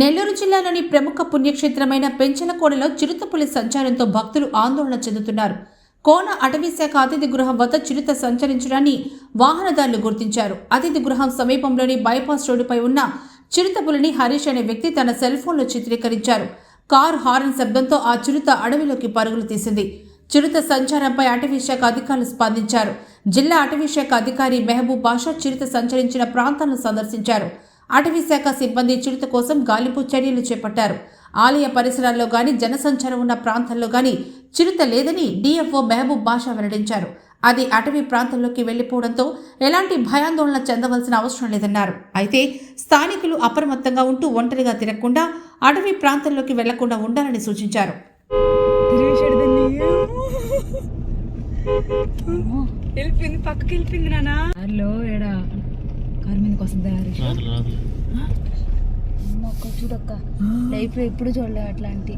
నెల్లూరు జిల్లాలోని ప్రముఖ పుణ్యక్షేత్రమైన పెంచలకోడలో చిరుతపులి సంచారంతో భక్తులు ఆందోళన చెందుతున్నారు. కోన అటవీ శాఖ అతిథి గృహం వద్ద చిరుత సంచరించడాన్ని వాహనదారులు గుర్తించారు. అతిథి గృహం సమీపంలోని బైపాస్ రోడ్డుపై ఉన్న చిరుతపులిని హరీష్ అనే వ్యక్తి తన సెల్ ఫోన్లో చిత్రీకరించారు. కారు హారన్ శబ్దంతో ఆ చిరుత అడవిలోకి పరుగులు తీసింది. చిరుత సంచారంపై అటవీ శాఖ అధికారులు స్పందించారు. జిల్లా అటవీ శాఖ అధికారి మెహబూబ్ బాషా చిరుత సంచరించిన ప్రాంతాలను సందర్శించారు. అటవీ శాఖ సిబ్బంది చిరుత కోసం గాలింపు చర్యలు చేపట్టారు. ఆలయ పరిసరాల్లో గాని జనసంచారం ఉన్న ప్రాంతాల్లో గాని చిరుత లేదని డిఎఫ్ఓ మెహబూబ్ బాషా వెల్లడించారు. అది అటవీ ప్రాంతంలోకి వెళ్ళిపోవడంతో ఎలాంటి భయాందోళన చెందవలసిన అవసరం లేదన్నారు. అయితే స్థానికులు అప్రమత్తంగా ఉంటూ ఒంటరిగా తిరగకుండా అటవీ ప్రాంతంలోకి వెళ్ళకుండా ఉండాలని సూచించారు. వెళ్ళిపోయింది పక్కకి వెళ్ళిపోయింది నానా హలో ఎడా కారు మీదకి వస్తుంది అక్క చూడక్క. లైఫ్లో ఎప్పుడు చూడలే అట్లాంటి.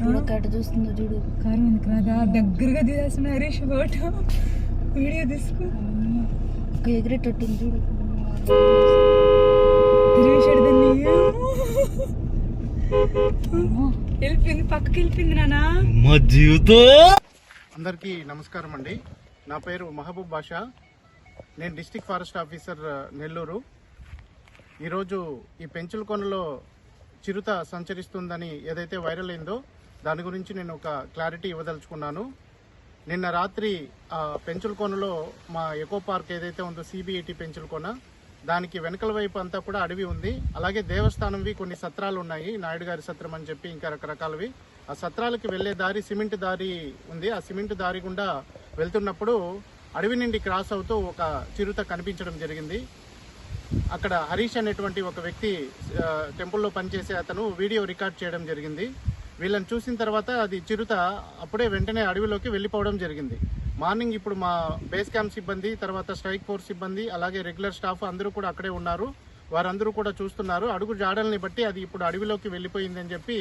చూడక్క అటు చూస్తుందో చూడు. కారు మీదకి రాదా? దగ్గరగా తీసేస్తున్నా హరీష్ ఫోటో. వీడియో తీసుకో. ఒక ఎగిరేటట్టుంది చూడు. తిరిగేసాడు దాన్ని. వెళ్ళిపోయింది పక్కకి వెళ్ళిపోయింది నానా. మా జీవితం. అందరికీ నమస్కారం అండి. నా పేరు మహబూబ్ బాషా. నేను డిస్టిక్ ఫారెస్ట్ ఆఫీసర్ నెల్లూరు. ఈరోజు ఈ పెంచులకొనలో చిరుత సంచరిస్తుందని ఏదైతే వైరల్ అయిందో దాని గురించి నేను ఒక క్లారిటీ ఇవ్వదలుచుకున్నాను. నిన్న రాత్రి ఆ పెంచులకొనలో మా ఎకో పార్క్ ఏదైతే ఉందో సిబిఐటి పెంచులకొన దానికి వెనకల వైపు అంతా కూడా అడవి ఉంది. అలాగే దేవస్థానంవి కొన్ని సత్రాలు ఉన్నాయి. నాయుడు గారి సత్రం అని చెప్పి ఇంకా రకరకాలవి. ఆ సత్రాలకి వెళ్ళే దారి సిమెంట్ దారి ఉంది. ఆ సిమెంట్ దారి గుండా వెళ్తున్నప్పుడు అడవి నుండి క్రాస్ అవుతూ ఒక చిరుత కనిపించడం జరిగింది. అక్కడ హరీష్ అనేటువంటి ఒక వ్యక్తి టెంపుల్లో పనిచేసే అతను వీడియో రికార్డ్ చేయడం జరిగింది. వీళ్ళని చూసిన తర్వాత అది చిరుత అప్పుడే వెంటనే అడవిలోకి వెళ్ళిపోవడం జరిగింది. మార్నింగ్ ఇప్పుడు మా బేస్ క్యాంప్ సిబ్బంది తర్వాత స్ట్రైక్ ఫోర్స్ సిబ్బంది అలాగే రెగ్యులర్ స్టాఫ్ అందరూ కూడా అక్కడే ఉన్నారు. వారందరూ కూడా చూస్తున్నారు. అడుగు జాడల్ని బట్టి అది ఇప్పుడు అడవిలోకి వెళ్ళిపోయిందని చెప్పి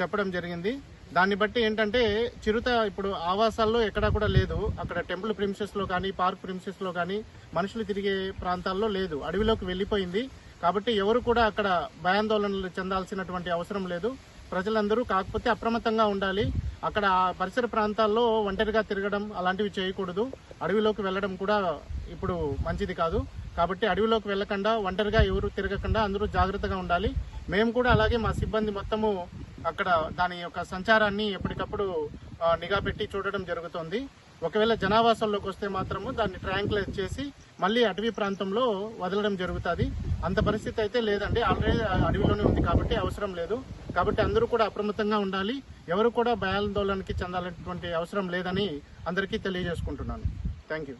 చెప్పడం జరిగింది. దాన్ని బట్టి ఏంటంటే చిరుత ఇప్పుడు ఆవాసాల్లో ఎక్కడా కూడా లేదు. అక్కడ టెంపుల్ ప్రిమిసెస్లో కానీ పార్క్ ప్రిమిసెస్లో కానీ మనుషులు తిరిగే ప్రాంతాల్లో లేదు. అడవిలోకి వెళ్ళిపోయింది. కాబట్టి ఎవరు కూడా అక్కడ భయాందోళనలు చెందాల్సినటువంటి అవసరం లేదు. ప్రజలందరూ కాకపోతే అప్రమత్తంగా ఉండాలి. అక్కడ ఆ పరిసర ప్రాంతాల్లో ఒంటరిగా తిరగడం అలాంటివి చేయకూడదు. అడవిలోకి వెళ్ళడం కూడా ఇప్పుడు మంచిది కాదు. కాబట్టి అడవిలోకి వెళ్ళకుండా ఒంటరిగా ఎవరు తిరగకుండా అందరూ జాగ్రత్తగా ఉండాలి. మేము కూడా అలాగే మా సిబ్బంది మొత్తము అక్కడ దాని యొక్క సంచారాన్ని ఎప్పటికప్పుడు నిఘా పెట్టి చూడడం జరుగుతుంది. ఒకవేళ జనావాసంలోకి వస్తే మాత్రము దాన్ని ట్రాంక్లైజ్ చేసి మళ్ళీ అటవీ ప్రాంతంలో వదలడం జరుగుతుంది. అంత పరిస్థితి అయితే లేదండి. ఆల్రెడీ అడవిలోనే ఉంది కాబట్టి అవసరం లేదు. కాబట్టి అందరూ కూడా అప్రమత్తంగా ఉండాలి. ఎవరు కూడా భయాందోళనకి చెందాలనేటువంటి అవసరం లేదని అందరికీ తెలియజేసుకుంటున్నాను. Thank you.